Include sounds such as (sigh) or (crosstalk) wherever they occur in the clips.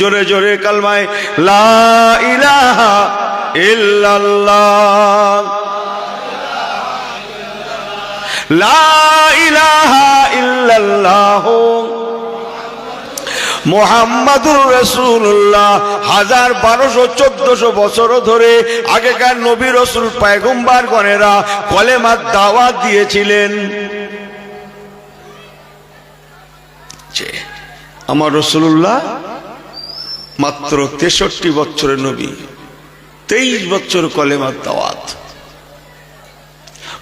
জোরে জোরে কালমায়, লা ইলাহা লা ইলাহা মোহাম্মদুর রসুল্লাহ হাজার বারোশো চোদ্দশো বছর ধরে আগেকার নবী রসুল পায়গম্বার গণেরা কলেমার দাওয়াত দিয়েছিলেন। আমার রসুল্লাহ মাত্র তেষট্টি বছরের নবী, তেইশ বছর কলেমার দাওয়াত।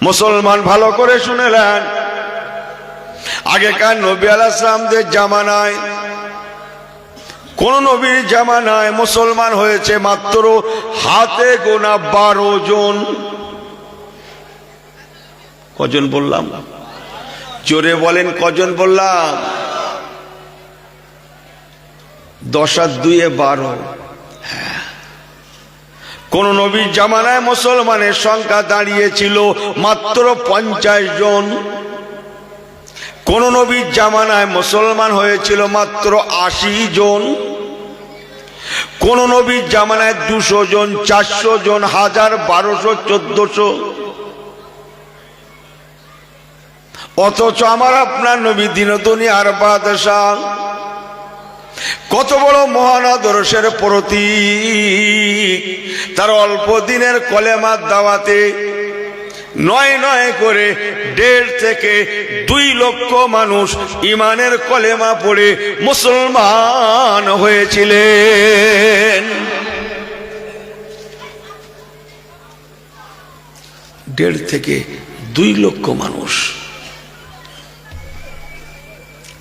মুসলমান ভালো করে শুনেলেন, আগেকার নবী আলাহামদের জামানায়, কোন নবীর জামানায় মুসলমান হয়েছে মাত্র হাতে গোনা বারো জন। কজন বললাম? জোরে বলেন কজন বললাম? দশ আর দুইয়ে বারো। কোন নবীর জামানায় মুসলমানের সংখ্যা দাঁড়িয়েছিল মাত্র পঞ্চাশ জন। কোন নবীর জামানায় মুসলমান হয়েছিল মাত্র আশি জন। কোন নবীর জামানায় দুশো জন, চারশো জন, হাজার বারোশো, চোদ্দশো। অথচ আমার আপনার নবী দিনতনী আর বাদশাহ। কত বড় মহান আদর্শের প্রতীক। তার অল্প দিনের কলেমার দাওয়াতে নয় নয় করে দেড় থেকে দুই লক্ষ মানুষ ইমানের কলেমা পড়ে মুসলমান হয়েছিলেন। দেড় থেকে দুই লক্ষ মানুষ।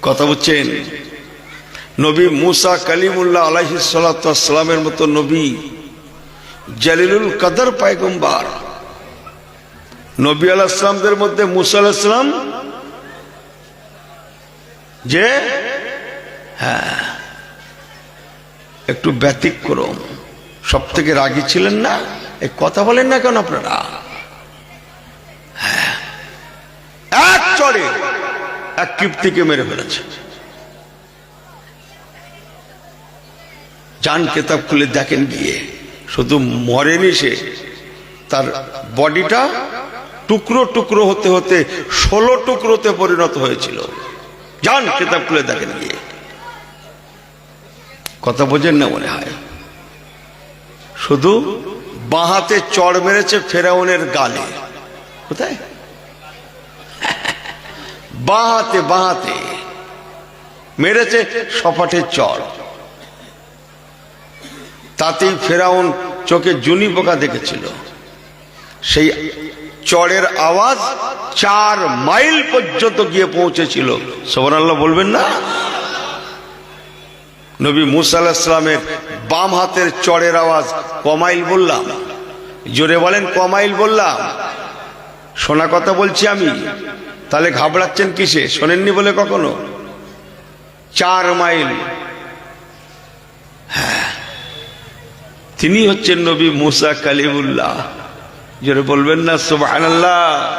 কথা বলছেন নবী মুসা কালিমুল্লাহ আলাহি সালামের মতো নবী জালিলুল কাদার পায়গম্বার। নবী আলাহামদের মধ্যে মুসা আলাহিসাম যে হ্যাঁ একটু ব্যতিক্রম সব থেকে রাগী ছিলেন না? এই কথা বলেন না কেন আপনারা? হ্যাঁ এক চড়ে এক কীর্তিকে মেরে ফেলেছে। যান কেতাব খুলে দেখেন গিয়ে। শুধু মরেনি সে, তার বডিটা টুকরো টুকরো হতে হতে ষোলো টুকরোতে পরিণত হয়েছিল। যান কেতাব খুলে দেখেন গিয়ে। কথা বোঝেন না মনে হয়? শুধু বাহাতে চড় মেরেছে ফেরাউনের গালে। কোথায়? বাহাতে বাহাতে মেরেছে সপাটের চড়। তাতেই ফেরাউন চোখে জুনি পোকা দেখেছিল। সেই চড়ের আওয়াজ চার মাইল পর্যন্ত গিয়ে পৌঁছেছিল। সোমান আল্লাহ বলবেন না? নবী মুসা আলাহিসামের বাম হাতের চড়ের আওয়াজ কমাইল বললাম। জোরে বলেন, কমাইল বললাম। শোনা কথা বলছি আমি। তাহলে ঘাবড়াচ্ছেন কিসে? শোনেননি বলে কখনো? চার মাইল। তিনি হচ্ছেন নবী মুসা কালিমুল্লাহ। যেটা বলবেন না, সুবহানাল্লাহ।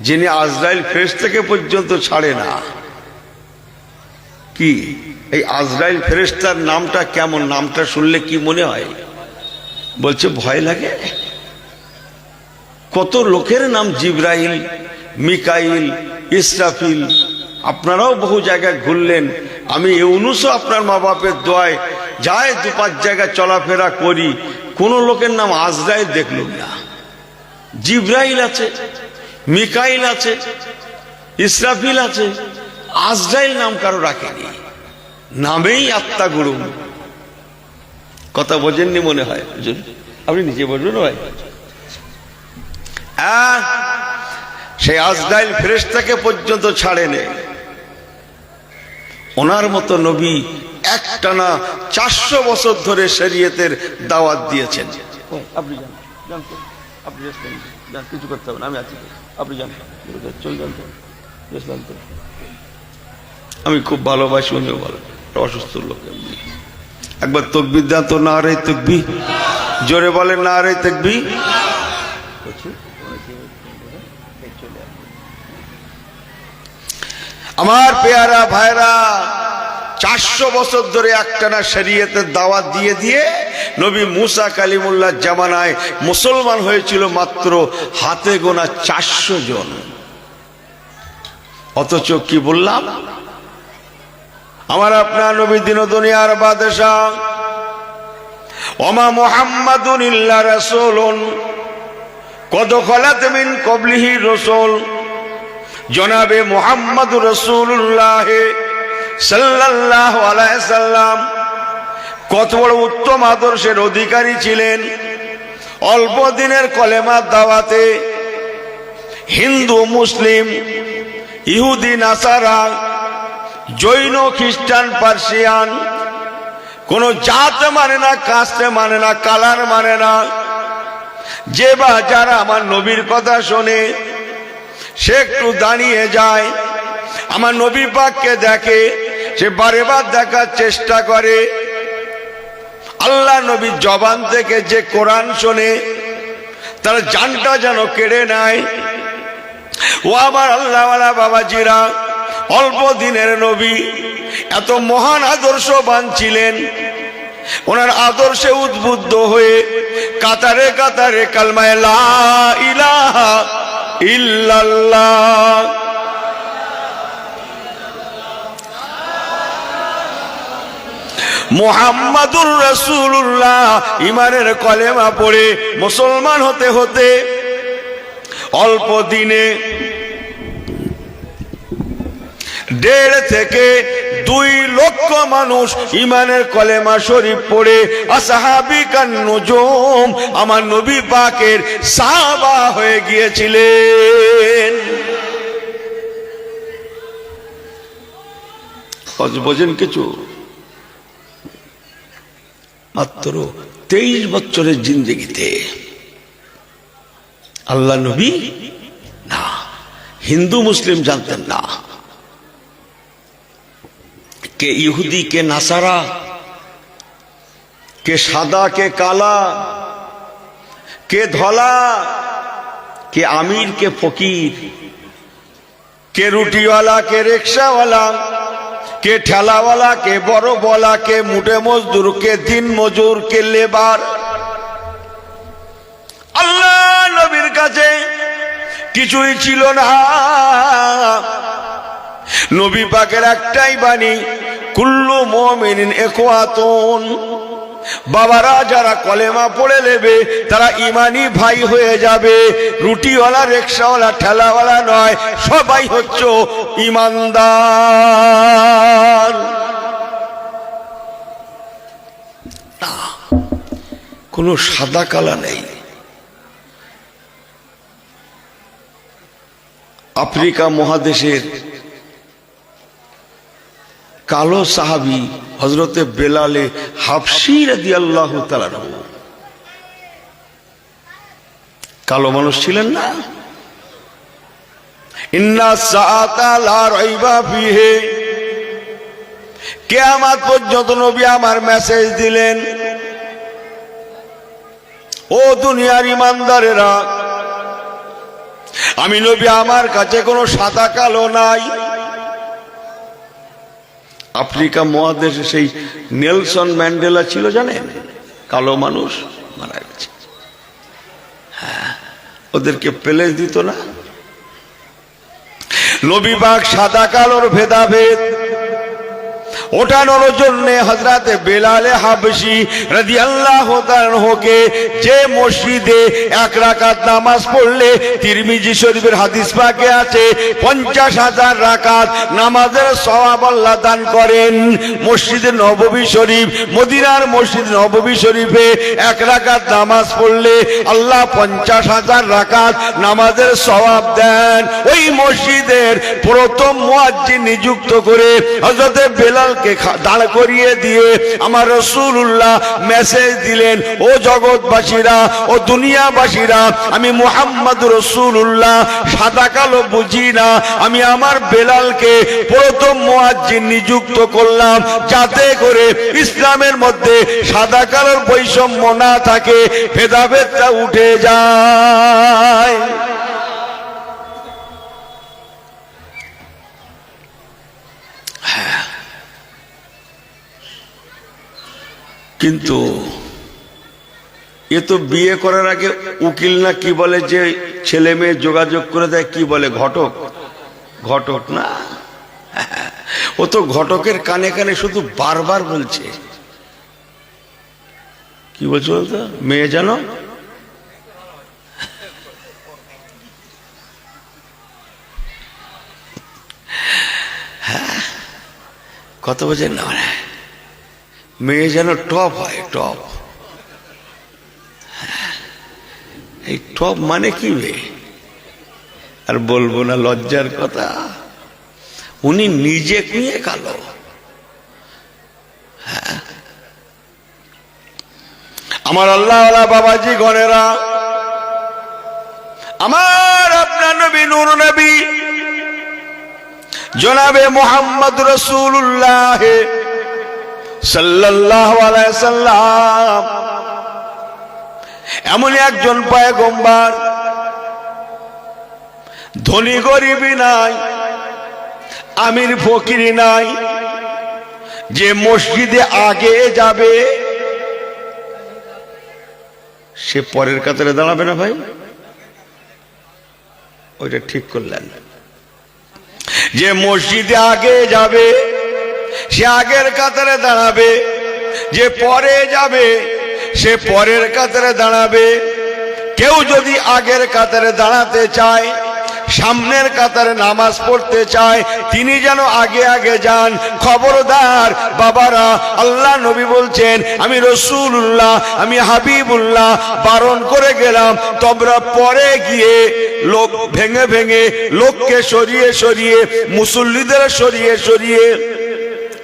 যিনি আজরাইল ফেস থেকে পর্যন্ত ছাড়ে না। কি? এই আজরাইল ফেরেস্তার নামটা কেমন? নামটা শুনলে কি মনে হয়? বলছে, ভয় লাগে। কত লোকের নাম জিব্রাইল, মিকাইল, ইসরাফিল। আপনারাও বহু জায়গায় ঘুরলেন। আমি ইউনুসও আপনার মা বাপের দোয়ায় যায় দু পাঁচ জায়গায় চলাফেরা করি। কোন লোকের নাম আজরাইল দেখলুম না। জিব্রাইল আছে, মিকাইল আছে, ইসরাফিল আছে, আজরাইল নাম কারও রাখেনি। নামেই আত্মা গুরু। কথা বোঝেননি মনে হয়? আপনি নিজে বলবেন ভাই। সেই আজরাইল ফেরেশতাকে পর্যন্ত ছাড়েনি। ওনার মতো নবী একটানা চারশো বছর ধরে শরীয়তের দাওয়াত দিয়েছেন। আপনি আপনি কিছু করতে হবে না আমি আছি। আপনি চল যান তো। আমি খুব ভালোবাসি উনিও ভালো। অসুস্থ লোক একবার তকবির দেন তো না রে তকবি জোরে বলে না রে তকবি আমার পেয়ারা ভাইরা চারশো বছর ধরে একটানা শরীয়তের দাওয়াত দিয়ে দিয়ে নবী মুসা কালিমুল্লাহ জামানায় মুসলমান হয়েছিল মাত্র হাতে গোনা চারশো জন। অথচ কি বললাম? আমার আপনার নবী দিন দুনিয়ার বাদশাহ। ওমা মোহাম্মদুন ইল্লা রাসূলুন। কদ খলাত কবলিহি রসুল। জনাবে মোহাম্মদ রসুল্লাহ সাল্লাল্লাহু আলাইহি সাল্লাম কত বড় উত্তম আদর্শের অধিকারী ছিলেন। অল্প দিনের কলেমার দাওয়াতে হিন্দু, মুসলিম, ইহুদি, নাসারা, জৈন, খ্রিস্টান, পার্সিয়ান, কোন জাত মানে না, কাস্টে মানে না, কালার মানে না। যে বা যারা আমার নবীর কথা শোনে, সে একটু দাঁড়িয়ে যায়। আমার নবী পাককে দেখে, সে বারে বার দেখার চেষ্টা করে। আল্লাহ নবীর জবান থেকে যে কোরআন শোনে, তার জানটা যেন কেড়ে নেয়। ও আমার আল্লাহওয়ালা বাবাজিরা, অল্প দিনের নবী, এত মহান আদর্শবান ছিলেন। ওনার আদর্শে উদ্বুদ্ধ হয়ে কাতারে কাতারে কালমায় লা ইলাহা ইল্লাল্লাহ মোহাম্মদুর রসুল্লাহ ইমানের কলেমা পড়ে মুসলমান হতে হতে অল্প দিনে দেড় থেকে দুই লক্ষ মানুষ ইমানের কলেমা শরীফ পড়ে। আসাহাবি কান্নজম আমার নবী পাকের সাহাবা হয়ে গিয়েছিলেন। বোঝেন কিছু? মাত্র তেইশ বছরের জিন্দগিতে। আল্লাহ নবী? না। হিন্দু, মুসলিম জানতেন না। কে ইহুদি, কে নাসারা, কে সাদা, কে কালা, কে ধলা, কে আমির, কে ফকির, কে রুটিওয়ালা, কে রিক্সাওয়ালা কে ঠেলাওয়ালা, কে বড় বলা কে মুটে মজদুর, কে দিন মজুর, কে লেবার। আল্লাহ নবীর কাছে কিছুই ছিল না। নবী পাকের একটাই বাণী, কুল্লু মমিন একোয়াতন বাবারা যারা কলেমা পড়ে নেবে, তারা ইমানি ভাই হয়ে যাবে। রুটিওয়ালা, রিক্সাওয়ালা, ঠেলাওয়ালা নয়, সবাই হচ্ছে ইমানদার। কোনো সাদা কালা নেই। আফ্রিকা মহাদেশের কালো সাহাবি হজরতে বেলালে হাফসি রাদি আল্লাহ কালো মানুষ ছিলেন না? কিয়ামত পর্যন্ত নবী আমার মেসেজ দিলেন, ও দুনিয়ার ইমানদারেরা, আমি নবী আমার কাছে কোনো সাদা কালো নাই। আফ্রিকা মহাদেশে সেই নেলসন ম্যান্ডেলা ছিল, জানেন? কালো মানুষ মারা গেছে। হ্যাঁ ওদেরকে পেলে দিত না। নবীবাগ সাদা কালোর ভেদাভেদ ওঠানোর জন্য হজরতে বেলালে হাবসি রাজি আল্লাহ হোকে যে মসজিদে এক রাকাত নামাজ পড়লে তিরমিজি শরীফের হাদিস পাকে আছে, পঞ্চাশ হাজার রাকাত নামাজের সওয়াব আল্লাহ দান করেন। মসজিদে নববী শরীফ, মদিনার মসজিদ নববী শরীফে এক রাকাত নামাজ পড়লে আল্লাহ পঞ্চাশ হাজার রাকাত নামাজের সওয়াব দেন। ওই মসজিদের প্রথম মুয়াজ্জিন নিযুক্ত করে হজরতে বেলাল কে দাঁড় করিয়ে দিয়ে আমার রসুল্লাহ মেসেজ দিলেন, ও জগৎবাসীরা, ও দুনিয়াবাসীরা, আমি মোহাম্মদ রসুল্লাহ সাদা কালো বুঝি না, আমি আমার বেলালকে প্রথম মোয়াজ্জিন নিযুক্ত করলাম, যাতে করে ইসলামের মধ্যে সাদা কালোর বৈষম্য না থাকে, ভেদাভেদটা উঠে যায়। কিন্তু এ তো বিয়ে করার আগে উকিল না কি বলে যে ছেলে মেয়ে যোগাযোগ করে দেয় কি বলে? ঘটক। ঘটক না? ও তো ঘটকের কানে কানে শুধু বারবার বলছে। কি বলছো বলতো? মেয়ে জানো হ্যাঁ, কত বোঝেন না মেয়ে যেন টপ হয়, টপ। এই টপ মানে কি বে আর বলব না, লজ্জার কথা। উনি নিজে কুয়ে কালো। হ্যাঁ। আমার আল্লাহ বাবাজি, গণেরা। আমার আপনার নবী, নূর নবী। জনাবে মোহাম্মদ রসুল্লাহ সাল্লাহ সাল্লাম। এমন একজন পয়গম্বার। ধনী গরিবই নাই, আমির ফকিরি নাই, যে মসজিদে আগে যাবে, সে পরের কাতারে দাঁড়াবে না ভাই? ওইটা ঠিক করলেন। যে মসজিদে আগে যাবে সে আগের কাতারে দাঁড়াবে, যে পরে যাবে, সে পরের কাতারে দাঁড়াবে। কেউ যদি আগের কাতারে দাঁড়াতে চায়, সামনের কাতারে নামাজ পড়তে চায়, তিনি যেন আগে আগে যান। খবরদার বাবারা, আল্লাহ নবী বলছেন, আমি রসুল্লাহ আমি হাবিবুল্লাহ, বারণ করে গেলাম। তোমরা পরে গিয়ে লোক ভেঙে ভেঙে, লোককে সরিয়ে সরিয়ে, মুসল্লিদের সরিয়ে সরিয়ে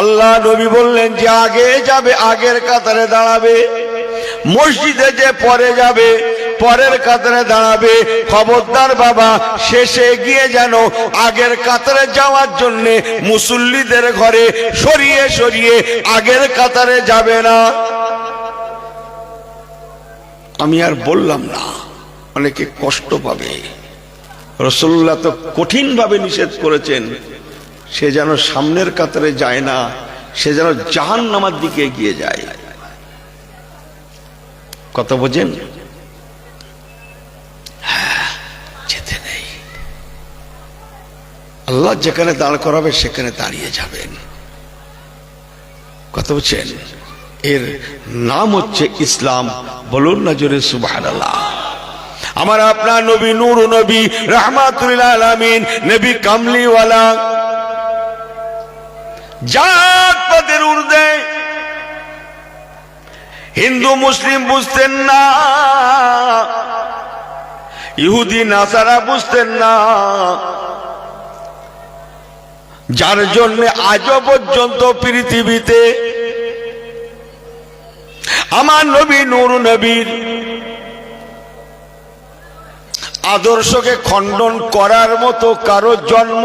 আল্লাহ নবী বললেন যে আগে যাবে, আগের কাতারে দাঁড়াবে। মসজিদে যে পরে যাবে, পরের কাতারে দাঁড়াবে। খবরদার বাবা, শেষে গিয়ে যেন আগের কাতারে যাওয়ার জন্য মুসল্লিদের ঘরে সরিয়ে সরিয়ে আগের কাতারে যাবে না। আমি আর বললাম না, অনেকে কষ্ট পাবে। রসল্লাহ তো কঠিন ভাবে নিষেধ করেছেন। সে যেন সামনের কাতারে যায় না সে যেন জাহান নামার দিকে এগিয়ে যায়। কথা বোঝেন? হ্যাঁ, আল্লাহ যেখানে দাঁড় করাবে সেখানে দাঁড়িয়ে যাবেন। কত বলছেন এর নাম হচ্ছে ইসলাম। বলুন না জোরে সুবাহ আমার আপনার নবী নূর নবী রহমাতুল্লাহ আলামিন নবী কামলিওয়ালা। জাত পদের উর্দে। হিন্দু, মুসলিম বুঝতেন না। ইহুদি, নাসারা বুঝতেন না। যার জন্য আজও পর্যন্ত পৃথিবীতে আমার নবী নূর নবীর আদর্শকে খণ্ডন করার মতো কারও জন্ম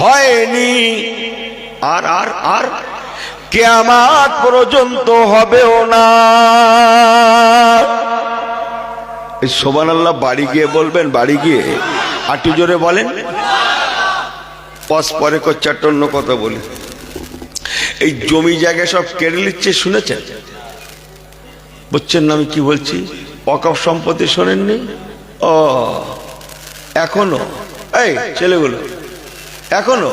হয়নি। আর আর আর কেয়ামাত পর্যন্ত হবেও না। এই আল্লাহ বাড়ি গিয়ে বলবেন, বাড়ি গিয়ে আটু জোরে বলেন। পরে চারটে অন্য কথা বলি। এই জমি জায়গা সব কেড়ে নিচ্ছে, শুনেছেন? বুঝছেন না আমি কি বলছি? অকাপ সম্পত্তি শোনেননি? ও, এখনও? এই ছেলেগুলো। এখনো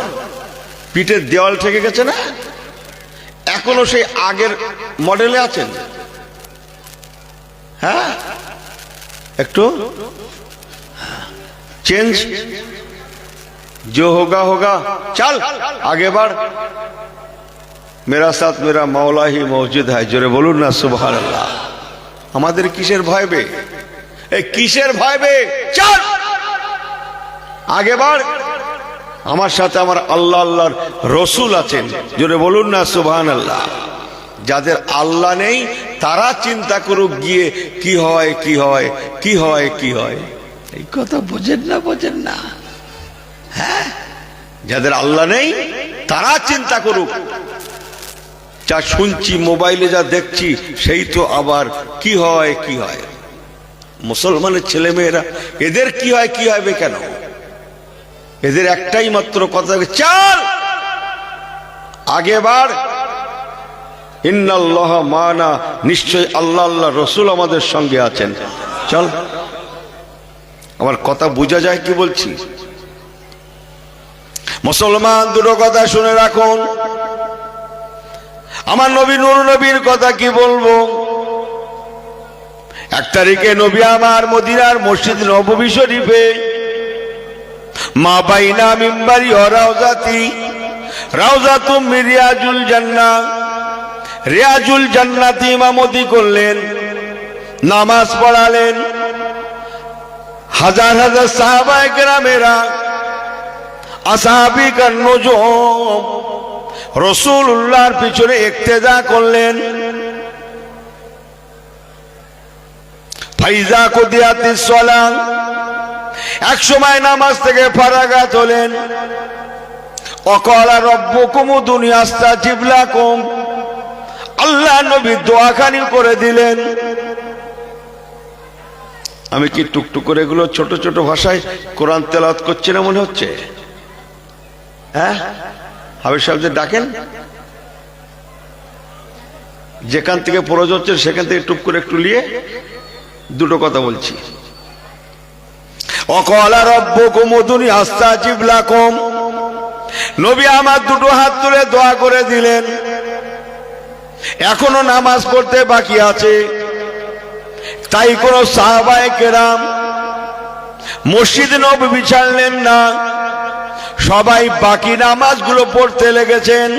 পিঠের দেওয়াল ঠেকে গেছে না এখনো সেই আগের মডেলে আছেন হ্যাঁ একটু চেঞ্জ जो होगा होगा चल आगे बढ़ मेरा साथ मेरा मौला ही मौजूद है জোরে বলুন না সুবহান আল্লাহ আমাদের কিসের ভয় বে এই কিসের ভয় বে চল আগে বাড় আমার সাথে আমার আল্লাহ আল্লাহর রসুল আছেন। জোরে বলুন না সুবহান আল্লাহ যাদের আল্লাহ নেই, তারা চিন্তা করুক গিয়ে কি হয় কি হয় কি হয় কি হয়। এই কথা বোঝেন না বোঝেন না। হ্যাঁ? যাদের আল্লাহ নেই, তারা চিন্তা করুক। যা শুনছি, মোবাইলে যা দেখছি, সেই তো আবার কি হয় কি হয়। মুসলমানের ছেলে মেয়েরা এদের কি হয়, কি হবে কেন? এদের একটাই মাত্র কথা চাল! আগে বার ইন্নাল্লাহ মানা, নিশ্চয় আল্লাহ আল্লাহ রসুল আমাদের সঙ্গে আছেন। চল। আমার কথা বোঝা যায় কি বলছি? মুসলমান, দুটো কথা শুনে রাখুন। আমার নবী নুর নবীর কথা কি বলব? এক তারিখে নবী আমার মদিনার মসজিদ নবী শরীফে মা বাইনা মিম্বারি ও রাউজাতি রাউজাতু মিরিয়াজুল জান্না। রিয়াজুল জান্নাতি ইমামতি করলেন, নামাজ পড়ালেন। হাজার হাজার সাহাবায়ে কেরামেরা আসাহাবিকার নজম রসুল্লাহর পিছনে একতেজা করলেন। ফাইজা কুদিয়াতি সলা এক সময় নামাজ থেকে ফারাগাত হলেন অকলা রব্বুকুম দুনিয়াস্তা জিবলাকুম। আল্লাহ নবী দোয়াখানি করে দিলেন। আমি কি টুকটুক করে এগুলো ছোট ছোট ভাষায় কোরআন তেলাত করছি না মনে হচ্ছে? হ্যাঁ? হাবিব সাহেবদের ডাকেন। যেখান থেকে পরজ হচ্ছে সেখান থেকে টুক করে একটু নিয়ে দুটো কথা বলছি। অকলা রব্য কুমুদুনি আস্তা জিবলাকম। নবী আমার দুটো হাত তুলে দোয়া করে দিলেন। এখনও নামাজ পড়তে বাকি আছে। তাই কোন সাহাবায় কেরাম মসজিদ নবী ছাড়লেন না। সবাই বাকি নামাজগুলো পড়তে লেগেছেন।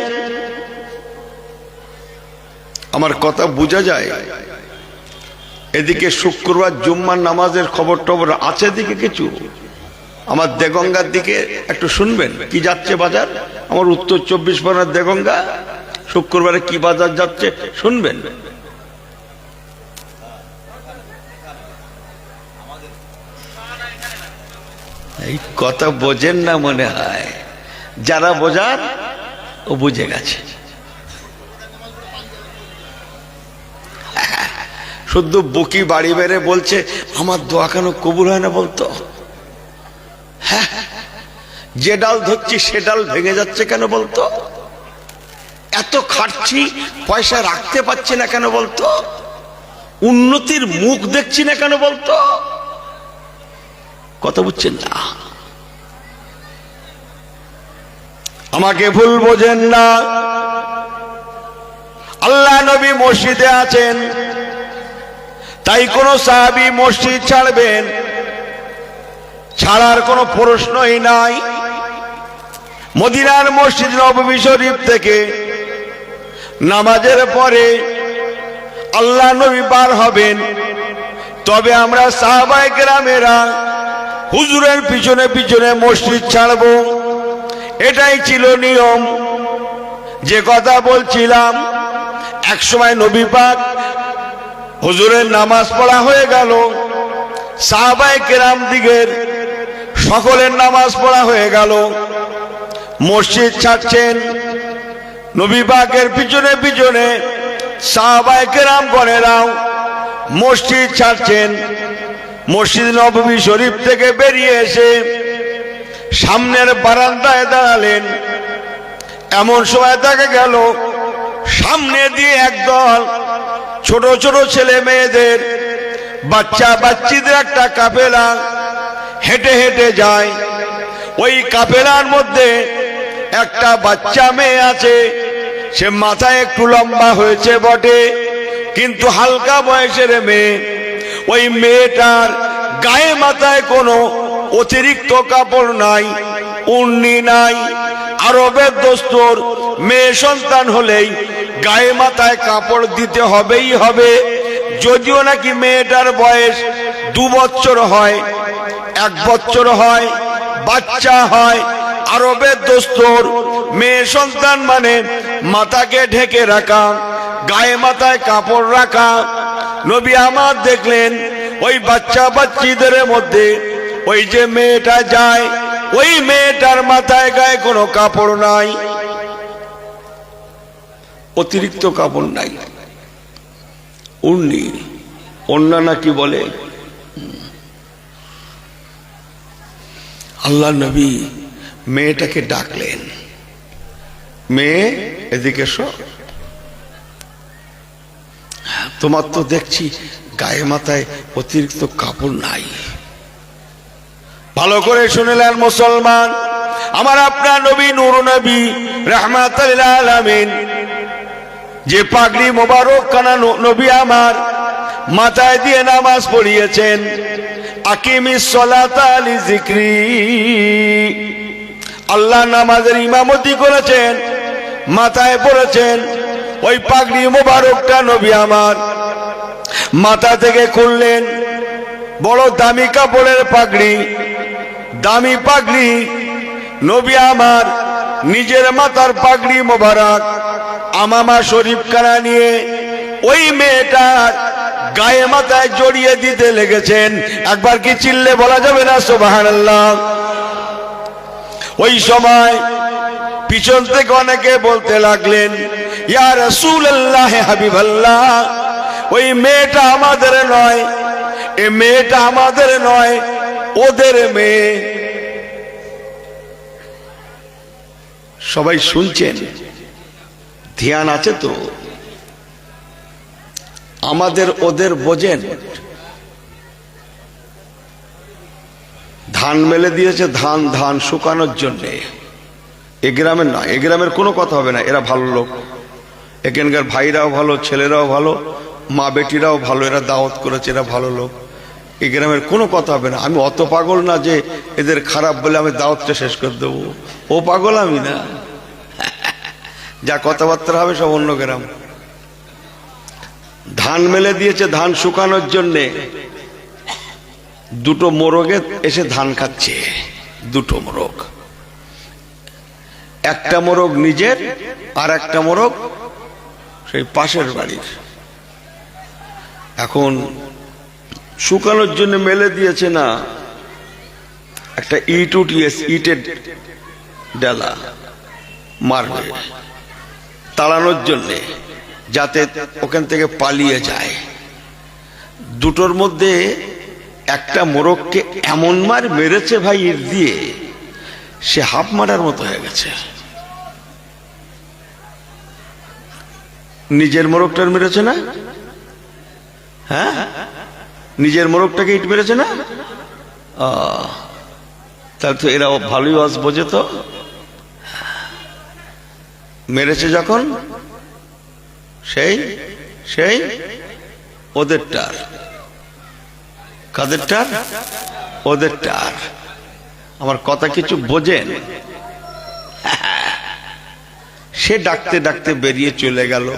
আমার কথা বোঝা যায়? এদিকে শুক্রবার জুম্মার নামাজের খবর টবর আছে দিকে কিছু? আমার দেগঙ্গার দিকে একটু শুনবেন। কি যাচ্ছে বাজার? আমার উত্তর চব্বিশ পরগনার দেগঙ্গা। শুক্রবারে কি বাজার যাচ্ছে শুনবেন। এই কথা বোঝেন না মনে হয়। যারা বোঝার, ও বুঝে গেছে। শুদ্ধ বুকি বাড়ি বেড়ে বলছে, আমার দোয়া কেন কবুল হয় না বলতো? হ্যাঁ যে ডাল ধরছি, সে ডাল ভেঙে যাচ্ছে কেন বলতো? এত খাটছি, পয়সা রাখতে পারছি না কেন বলতো? উন্নতির মুখ দেখছি না কেন বলতো? কথা বুঝছেন না? আমাকে ভুল বোঝেন না। আল্লাহ নবী মসজিদে আছেন। তাই কোন সাহাবি মসজিদ ছাড়বেন, ছাড়ার কোনো প্রশ্নই নাই। মদিনার মসজিদ নবী শরীফ থেকে নামাজের পরে আল্লাহ নবী বার হবেন। তবে আমরা সাহাবায় গ্রামেরা হুজুরের পিছনে পিছনে মসজিদ ছাড়ব। এটাই ছিল নিয়ম। যে কথা বলছিলাম, একসময় নবী পাক হুজুরের নামাজ পড়া হয়ে গেল। সাহাবায় কেরাম দিগের সকলের নামাজ পড়া হয়ে গেল। মসজিদ ছাড়ছেন। নবী পাকের পিছনে পিছনে সাহাবায় কেরাম গণেরাও মসজিদ ছাড়ছেন। মসজিদ নবী শরীফ থেকে বেরিয়ে এসে সামনের বারান্দায় দাঁড়ালেন। এমন সময় দেখা গেল, সামনে দিয়ে একদল ছোট ছোট ছেলে মেয়েদের, বাচ্চা বাচ্চিদের একটা কাপেলা হেঁটে হেঁটে যায়। ওই কাপেলার মধ্যে একটা বাচ্চা মেয়ে আছে, সে মাথায় একটু লম্বা হয়েছে বটে, কিন্তু হালকা বয়সের মেয়ে। ওই মেয়েটার গায়ে মাথায় কোনো অতিরিক্ত কাপড় নাই। উন্নি নাই। আরবের দোস্তর মেয়ে সন্তান হলেই গায়ে মাথায় কাপড় দিতে হবেই হবে। যদিও নাকি মেয়েটার বয়স দু বছর হয়, এক বছর হয়, বাচ্চা হয়, আরবের দোস্তর মেয়ে সন্তান মানে মাথাকে ঢেকে রাখা, গায়ে মাথায় কাপড় রাখা। নবী আমার দেখলেন, ওই বাচ্চা বাচ্চিদের মধ্যে ওই যে মেয়েটা যায় ওই মেয়েটার মাথায় গায়ে কোনো কাপড় নাই। অতিরিক্ত কাপড় নাই। উন্নি অন্যা নাকি বলে আল্লাহ নবী মেয়েটাকে ডাকলেন। মেয়ে, এদিকে এসো। তোমার তো দেখছি গায়ে মাথায় অতিরিক্ত কাপড় নাই। ভালো করে শুনিলেন মুসলমান। আমার আপনার নবী নুর নবী রহমাত যে পাগড়ি মোবারক কানা নবী আমার মাথায় দিয়ে নামাজ পড়িয়েছেন। আকিমি জিক্রি। আল্লাহ নামাজের ইমামতি করেছেন, মাথায় পড়েছেন। ওই পাগড়ি মোবারকটা নবী আমার মাথা থেকে খুললেন। বড় দামি কাপড়ের পাগড়ি দামি পাগড়ি, নবী আমার, নিজের মাথার পাগড়ি মোবারক। আমামা শরীফ কানা নিয়ে ওই মেয়েটার গায়ে মাথায় জড়িয়ে দিতে লেগেছেন। একবার কি চিল্লে বলা যাবে না? সোবাহান ওই সময় পিছন থেকে অনেকে বলতে লাগলেন, ইয়া রসুল আল্লাহ ওই মেয়েটা আমাদের নয়, এ মেয়েটা আমাদের নয় ওদের মেয়ে। সবাই শুনছেন? ধ্যান আছে তো? আমাদের ওদের বোঝেন। ধান মেলে দিয়েছে, ধান ধান শুকানোর জন্যে। এ গ্রামের না, এ গ্রামের কোনো কথা হবে না, এরা ভালো লোক। এখানকার ভাইরাও ভালো, ছেলেরাও ভালো মা বেটিরাও ভালো, এরা দাওয়াত করেছে, এরা ভালো লোক। এই গ্রামের কোনো কথা হবে না। আমি অত পাগল না যে এদের খারাপ বলে আমি দাওয়াতটা শেষ করে দেবো। ও পাগল আমি না। যা কথাবার্তা হবে সব অন্য গ্রাম। ধান মেলে দিয়েছে, ধান শুকানোর জন্যে। দুটো মোরগে এসে ধান খাচ্ছে। দুটো মোরগ। একটা মোরগ নিজের আর একটা মোরগ সেই পাশের বাড়ির। এখন শুকানোর জন্য মেলে দিয়েছে না। একটা ইট উঠিয়েছে, ইটের ডালা মারবে তাড়ানোর জন্যে, যাতে ওখান থেকে পালিয়ে যায়। দুটোর মধ্যে একটা মোরগকে এমন মার মেরেছে ভাই ইট দিয়ে, সে হাফ মারার মতো হয়ে গেছে। নিজের মোরগটার মেরেছে না? হ্যাঁ? নিজের মোরগটাকে ইট মেরেছে না? তাহলে তো এরা ভালোই আজ বোঝে তো। মেরেছে যখন, সেই সেই, ওদেরটার। কাদেরটার? ওদেরটার। আমার কথা কিছু বোঝেন? (laughs) সে ডাকতে ডাকতে বেরিয়ে চলে গেল।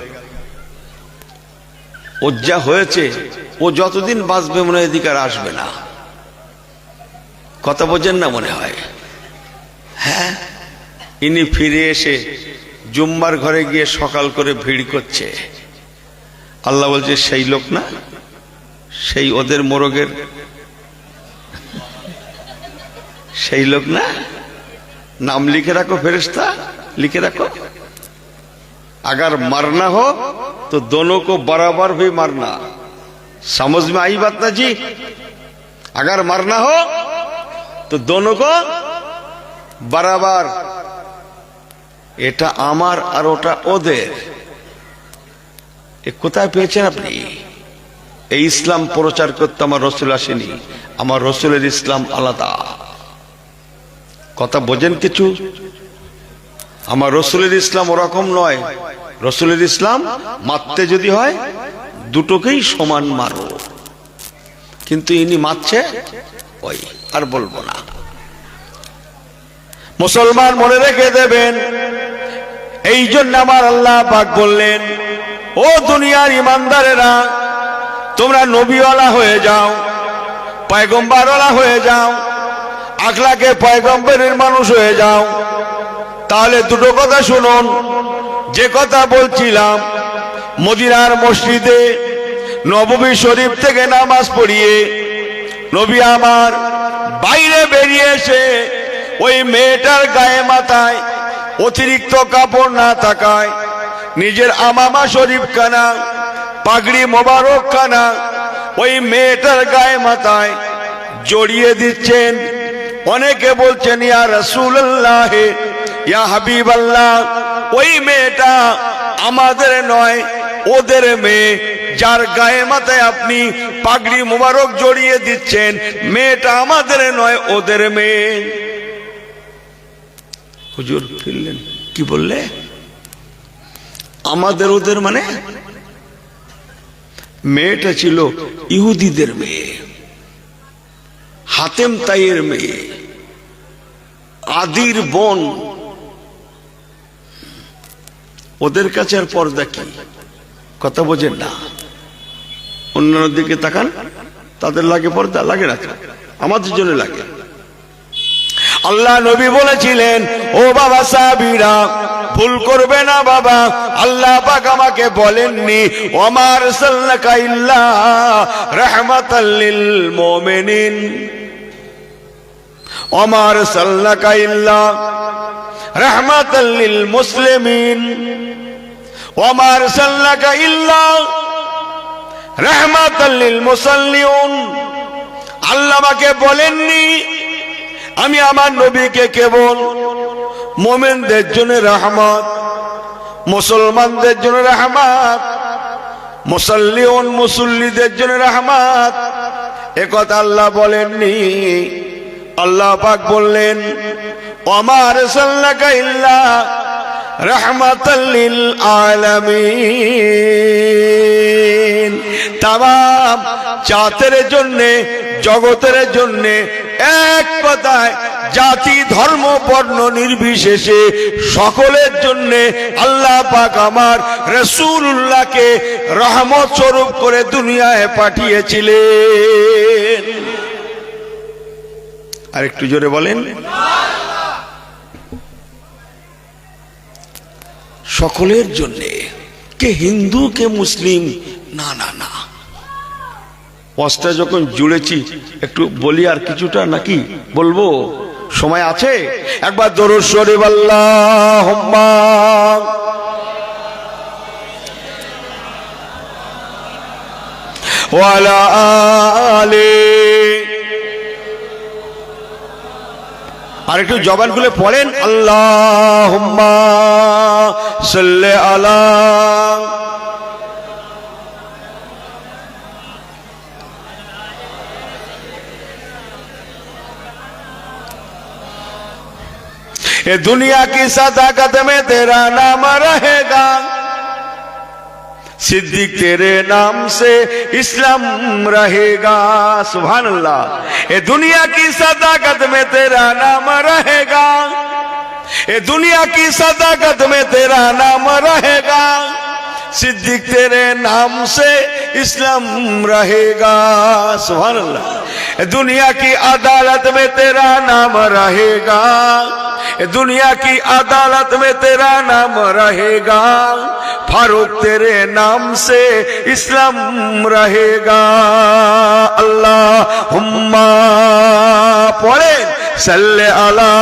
ও যা হয়েছে, ও যতদিন বাঁচবে মনে এদিকার আসবে না। কথা বোঝেন না মনে হয়? হ্যাঁ? ইনি ফিরে এসে জুম্মার ঘরে গিয়ে সকাল করে ভিড় করছে। আল্লাহ বলছে, সেই লোক না? সেই ওদের মোরগের? সেই লোক না? নাম লিখে রাখো ফেরেস্তা লিখে রাখো। अगर मरना हो तो दोनों को बराबर भी मरना समझ में आई बात ना जी अगर मरना हो तो दोनों को बराबर এটা আমার আর ওটা ওদের এ কোথায় পেয়েছেন আপনি এই ইসলাম প্রচার করতে আমার রসুল আসেনি আমার রসুলের ইসলাম আলাদা কথা বোঝেন কিছু আমার রসুলের ইসলাম ওরকম নয়। রসুলের ইসলাম মারতে যদি হয়, দুটোকেই সমান মারো। কিন্তু ইনি মারছে ওই, আর বলব না। মুসলমান মনে রেখে দেবেন, এই জন্য আমার আল্লাহ পাক বললেন, ও দুনিয়ার ইমানদারেরা, তোমরা নবীওয়ালা হয়ে যাও, পয়গম্বারওয়ালা হয়ে যাও, আখলাকে পয়গম্বরের মানুষ হয়ে যাও তাহলে দুটো কথা শুনুন। যে কথা বলছিলাম, মদিনার মসজিদে নবমী শরীফ থেকে নামাজ পড়িয়ে নবী আমার বাইরে বেরিয়ে এসে ওই মেয়েটার গায়ে মাথায় অতিরিক্ত কাপড় না থাকায় নিজের আমামা শরীফ খানা, পাগড়ি মোবারক খানা ওই মেয়েটার গায়ে মাথায় জড়িয়ে দিচ্ছেন। অনেকে বলছেন, ইয়া রসুল্লাহ ওই মেয়েটা আমাদের নয়, ওদের মেয়ে। যার গায়ে মাথায় আপনি পাগড়ি মোবারক জড়িয়ে দিচ্ছেন, মেয়েটা আমাদের নয়, ওদের মেয়ে। হুজুর ফিরলেন। কি বললে? আমাদের ওদের মানে? মেয়েটা ছিল ইহুদিদের মেয়ে, হাতেম তাইয়ের মেয়ে, আদির বোন। ওদের কাছে আর পর্দা কি? কথা বোঝেন না। অন্যান্য দিকে তাকান, তাদের লাগে পর্দা, লাগে না আমাদের জন্য লাগে। আল্লাহ নবী বলেছিলেন, ও বাবা সাবিরা ভুল করবে না বাবা। আল্লাহ পাক আমাকে বলেননি ওমার সাল্লাকা ইল্লা লিল মুমিনিন। ওমার সাল্লাকা ইল্লা লিল মুসলিমিন। ওমার আল্লাহ বলেননি, আমি আমার নবীকে কেবল মোমেনদের জন্য রহমত, মুসলমানদের জন্য রহমত, মুসল্লিউন, মুসল্লিদের জন্য রহমত। একথা আল্লাহ বলেননি। আল্লাহ পাক বললেন আমার সাল্লাকা ইল্লা রহমাতাল্লিল আলামিন। তাম জাতের জন্যে, জগতের জন্যে, এক কথায় জাতি, ধর্ম, বর্ণ নির্বিশেষে সকলের জন্য আল্লাহ পাক আমার রসুল্লাহকে রহমত স্বরূপ করে দুনিয়ায় পাঠিয়েছিলেন। আর একটু জোরে বলেন। সকলের জন্যে, কে হিন্দু, কে মুসলিম, না না না। যখন জুড়েছি, একটু বলি আর কিছুটা নাকি বলব? সময় আছে? একবার দরুদ শরীফ ওয়ালা আলে আর একটু জবান খুলে পড়েন আল্লাহ সাল্লে আলা ये दुनिया की सदाकत में तेरा नाम रहेगा सिद्दीक तेरे नाम से इस्लाम रहेगा ये दुनिया की सदाकत में तेरा नाम रहेगा। ये दुनिया की सदाकत में तेरा नाम रहेगा। सिद्दीक तेरे नाम से इस्लाम रहेगा सुभान अल्लाह दुनिया की अदालत में तेरा नाम रहेगा। दुनिया की अदालत में तेरा नाम रहेगा फारूक तेरे नाम से इस्लाम रहेगा अल्लाह हुम्मा पढ़े सल्ले अला